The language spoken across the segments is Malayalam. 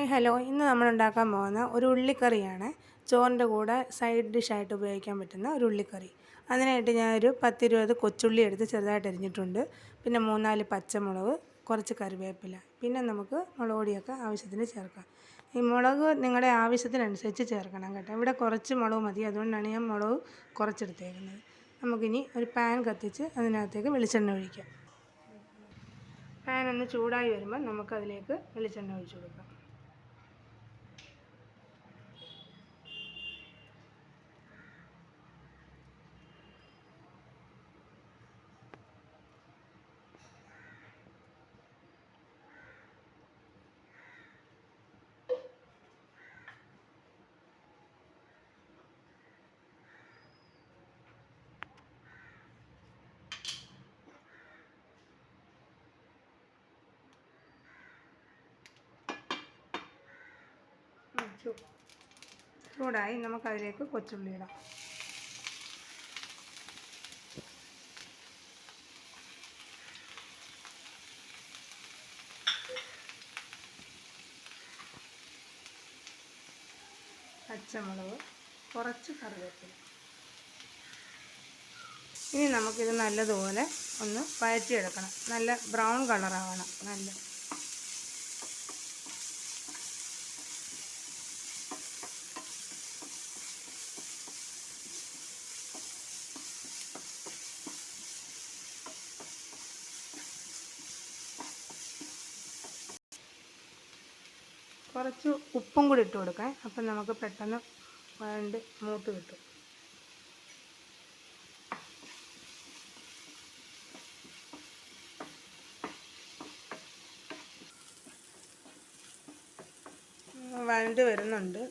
Hi hello. ഇന്ന് നമ്മൾ ഉണ്ടാക്കാൻ പോകുന്ന ഒരു ഉള്ളിക്കറിയാണ്. ചോറിന്റെ കൂടെ സൈഡ് ഡിഷായിട്ട് ഉപയോഗിക്കാൻ പറ്റുന്ന ഒരു ഉള്ളിക്കറി. അതിനായിട്ട് ഞാനൊരു പത്തിരുപത് കൊച്ചുള്ളി എടുത്ത് ചെറുതായിട്ട് അരിഞ്ഞിട്ടുണ്ട്. പിന്നെ മൂന്നാൽ പച്ചമുളക് കുറച്ച് കറിവേപ്പില. പിന്നെ നമുക്ക് മുളക് പൊടിയൊക്കെ ആവശ്യത്തിന് ചേർക്കാം. ഈ മുളക് നിങ്ങളുടെ ആവശ്യത്തിനനുസരിച്ച് ചേർക്കണം കേട്ടോ. ഇവിടെ കുറച്ച് മുളക് മതി. അതുകൊണ്ടാണ് ഞാൻ മുളക് കുറച്ചെടുത്തേക്കുന്നത്. നമുക്കിനി ഒരു പാൻ കത്തിച്ച് അതിനകത്തേക്ക് വെളിച്ചെണ്ണ ഒഴിക്കാം. പാൻ ഒന്ന് ചൂടായി വരുമ്പോൾ നമുക്കതിലേക്ക് വെളിച്ചെണ്ണ ഒഴിച്ചു കൊടുക്കാം. ചൂടായി നമുക്കതിലേക്ക് കൊച്ചുള്ളി ഇടാം. പച്ചമുളക് കുറച്ച് കറിവേപ്പില. ഇനി നമുക്കിത് നല്ലതുപോലെ ഒന്ന് വഴറ്റിയെടുക്കണം. നല്ല ബ്രൗൺ കളറാവണം. നല്ല കുറച്ച് ഉപ്പും കൂടി ഇട്ട് കൊടുക്കാം. അപ്പം നമുക്ക് പെട്ടെന്ന് വഴണ്ട് മൂത്ത് കിട്ടും. വഴണ്ട് വരുന്നുണ്ട്.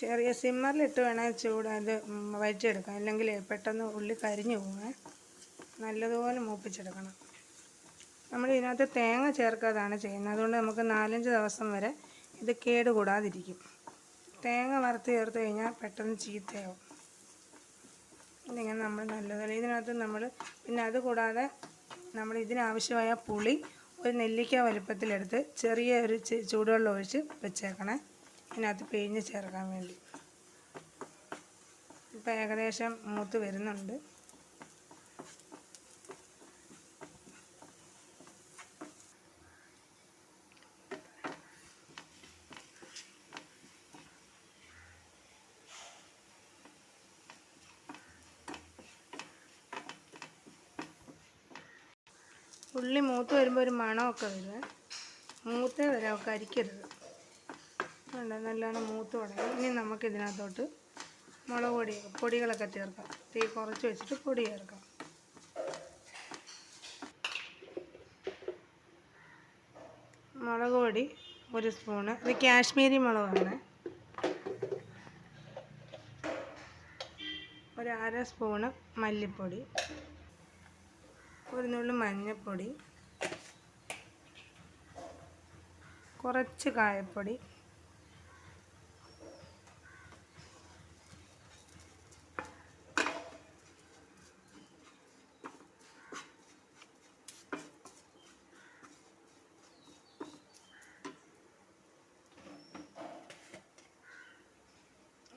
ചെറിയ സിമ്മറിലിട്ട് വേണേൽ ചൂട് അത് വഴിച്ചെടുക്കാം അല്ലെങ്കിൽ പെട്ടെന്ന് ഉള്ളി കരിഞ്ഞു പോകാൻ നല്ലതുപോലെ മൂപ്പിച്ചെടുക്കണം. നമ്മൾ ഇതിനകത്ത് തേങ്ങ ചേർക്കാതാണ് ചെയ്യുന്നത്. അതുകൊണ്ട് നമുക്ക് നാലഞ്ച് ദിവസം വരെ ഇത് കേടുകൂടാതിരിക്കും. തേങ്ങ വറുത്ത് ചേർത്ത് കഴിഞ്ഞാൽ പെട്ടെന്ന് ചീത്തയാവും. ഇതിങ്ങനെ നമ്മൾ നല്ലതല്ല. ഇതിനകത്ത് നമ്മൾ പിന്നെ അതുകൂടാതെ നമ്മൾ ഇതിനാവശ്യമായ പുളി ഒരു നെല്ലിക്ക വലുപ്പത്തിലെടുത്ത് ചെറിയ ഒരു ചൂടുവെള്ളം ഒഴിച്ച് വെച്ചേക്കണേ. ഇതിനകത്ത് പിഴിഞ്ഞ് ചേർക്കാൻ വേണ്ടി. ഇപ്പം ഏകദേശം മൂത്ത് വരുന്നുണ്ട്. ഉള്ളി മൂത്ത് വരുമ്പോൾ ഒരു മണമൊക്കെ വരും മൂത്തേ വരാം കരിക്കരുത് ഉണ്ട് നല്ലോണം മൂത്ത് തുടങ്ങി. ഇനി നമുക്ക് ഇതിനകത്തോട്ട് മുളക് പൊടി പൊടികളൊക്കെ ചേർക്കാം. തീ കുറച്ച് വെച്ചിട്ട് പൊടി ചേർക്കാം. മുളക് പൊടി ഒരു സ്പൂണ്. ഇത് കാശ്മീരി മുളകാണ്. ഒരു അര സ്പൂണ് മല്ലിപ്പൊടി. ഒരു നുള്ളു മഞ്ഞൾപ്പൊടി കുറച്ച് കായപ്പൊടി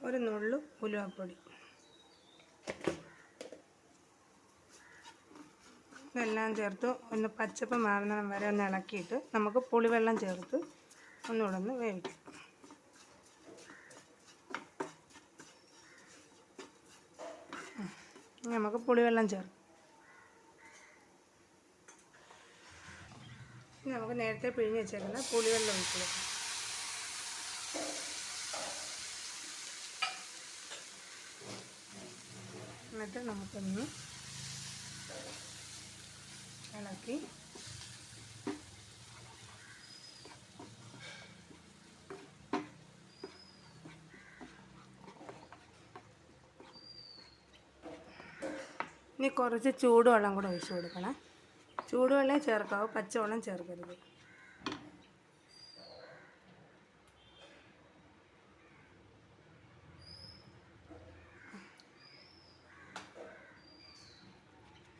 ഒരു നുള്ളു ഉലുവപ്പൊടി. ഇതെല്ലാം ചേർത്ത്. ഒന്ന് പച്ചപ്പ് മാറുന്നിടം വരെ ഒന്ന് ഇളക്കിയിട്ട് നമുക്ക് പുളിവെള്ളം ചേർത്ത് ഒന്നുകൂടെ ഒന്ന് വേവിക്കാം നമുക്ക് പുളിവെള്ളം ചേർക്കാം. നമുക്ക് നേരത്തെ പിഴിഞ്ഞ് വെച്ചേക്കുന്ന പുളിവെള്ളം ഒഴിച്ച് കൊടുക്കാം. എന്നിട്ട് നമുക്കൊന്ന് ഇളക്കി ഇനി കുറച്ച് ചൂടുവെള്ളം കൂടെ ഒഴിച്ചു കൊടുക്കണം. ചൂടുവെള്ളം ചേർക്കാവൂ പച്ചവെള്ളം ചേർക്കരുത്.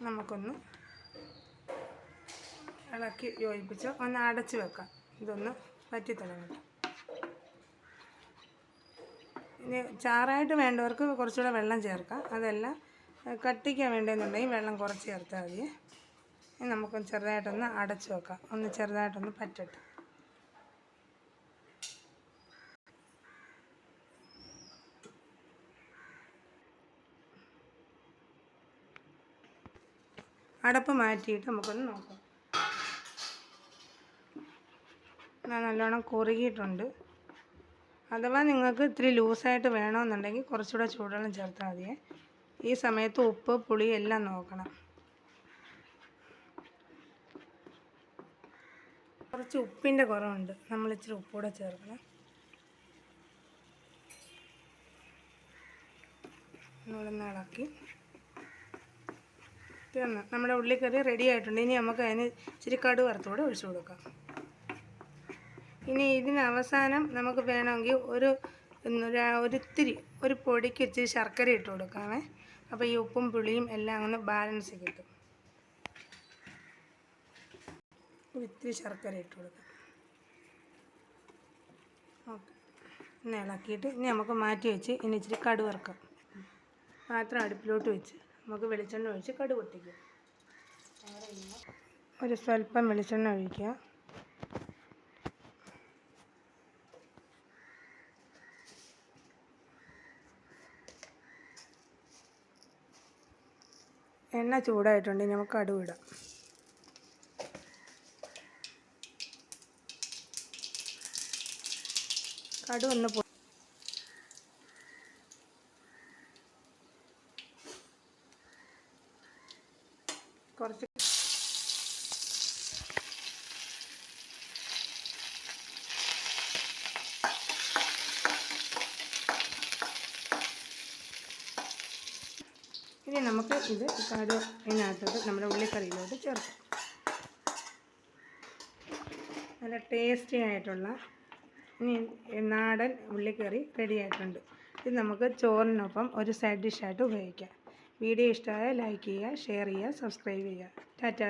നമുക്കൊന്ന് ഇളക്കി യോജിപ്പിച്ച് ഒന്ന് അടച്ച് വെക്കാം. ഇതൊന്ന് വറ്റി ഇനി ചാറായിട്ട് വേണ്ടവർക്ക് കുറച്ചുകൂടെ വെള്ളം ചേർക്കാം. അതല്ല കട്ടിക്കാൻ വേണ്ടതെന്നുണ്ടെങ്കിൽ വെള്ളം കുറച്ച് ചേർത്താൽ മതി. നമുക്ക് ചെറുതായിട്ടൊന്ന് അടച്ചു വെക്കാം. ഒന്ന് ചെറുതായിട്ടൊന്ന് പറ്റട്ടെ. അടപ്പ് മാറ്റിയിട്ട് നമുക്കൊന്ന് നോക്കാം. നല്ലോണം കുറുകിയിട്ടുണ്ട്. അഥവാ നിങ്ങൾക്ക് ഇത്തിരി ലൂസായിട്ട് വേണമെന്നുണ്ടെങ്കിൽ കുറച്ചുകൂടെ ചൂടുവെള്ളം ചേർത്താൽ മതിയേ. ഈ സമയത്ത് ഉപ്പ് പുളി എല്ലാം നോക്കണം. കുറച്ച് ഉപ്പിന്റെ കുറവുണ്ട്. നമ്മൾ ഇച്ചിരി ഉപ്പൂടെ ചേർക്കണം. നമ്മളൊന്ന് ഇളക്കി. നമ്മുടെ ഉള്ളിക്കറി റെഡി ആയിട്ടുണ്ട്. ഇനി നമുക്ക് അതിന് ഇച്ചിരി കടു വറുത്തുകൂടെ ഒഴിച്ചു കൊടുക്കാം. ഇനി ഇതിന് അവസാനം നമുക്ക് വേണമെങ്കിൽ ഒരു ഒന്ന് ഒരു- ഒരിത്തിരി ഒരു പൊടിക്ക് ഇച്ചിരി ശർക്കര ഇട്ട് കൊടുക്കാമേ. അപ്പോൾ ഈ ഉപ്പും പുളിയും എല്ലാം അങ്ങനെ ബാലൻസ് കിട്ടും. ഇത്തിരി ശർക്കര ഇട്ട് കൊടുക്കാം. ഓക്കെ. ഇന്ന് ഇളക്കിയിട്ട് ഇനി നമുക്ക് മാറ്റി വെച്ച് ഇനി ഇച്ചിരി കടു വറുക്കാം. പാത്രം അടുപ്പിലോട്ട് വെച്ച് നമുക്ക് വെളിച്ചെണ്ണ ഒഴിച്ച് കടു ഒരു സ്വല്പം വെളിച്ചെണ്ണ ഒഴിക്കുക. എണ്ണ ചൂടായിട്ടുണ്ട് നമുക്ക് കടുവ് ഇടാം. ഇനി നമുക്ക് ഇത് കടു ഇതിനകത്തോട്ട് നമ്മുടെ ഉള്ളിക്കറിയിലോട്ട് ചേർക്കാം. നല്ല ടേസ്റ്റി ആയിട്ടുള്ള ഇനി നാടൻ ഉള്ളിക്കറി റെഡി ആയിട്ടുണ്ട്. ഇത് നമുക്ക് ചോറിനൊപ്പം ഒരു സൈഡ് ഡിഷായിട്ട് ഉപയോഗിക്കാം. വീഡിയോ ഇഷ്ടമായാൽ ലൈക്ക് ചെയ്യുക ഷെയർ ചെയ്യുക സബ്സ്ക്രൈബ് ചെയ്യുക. ടാറ്റ.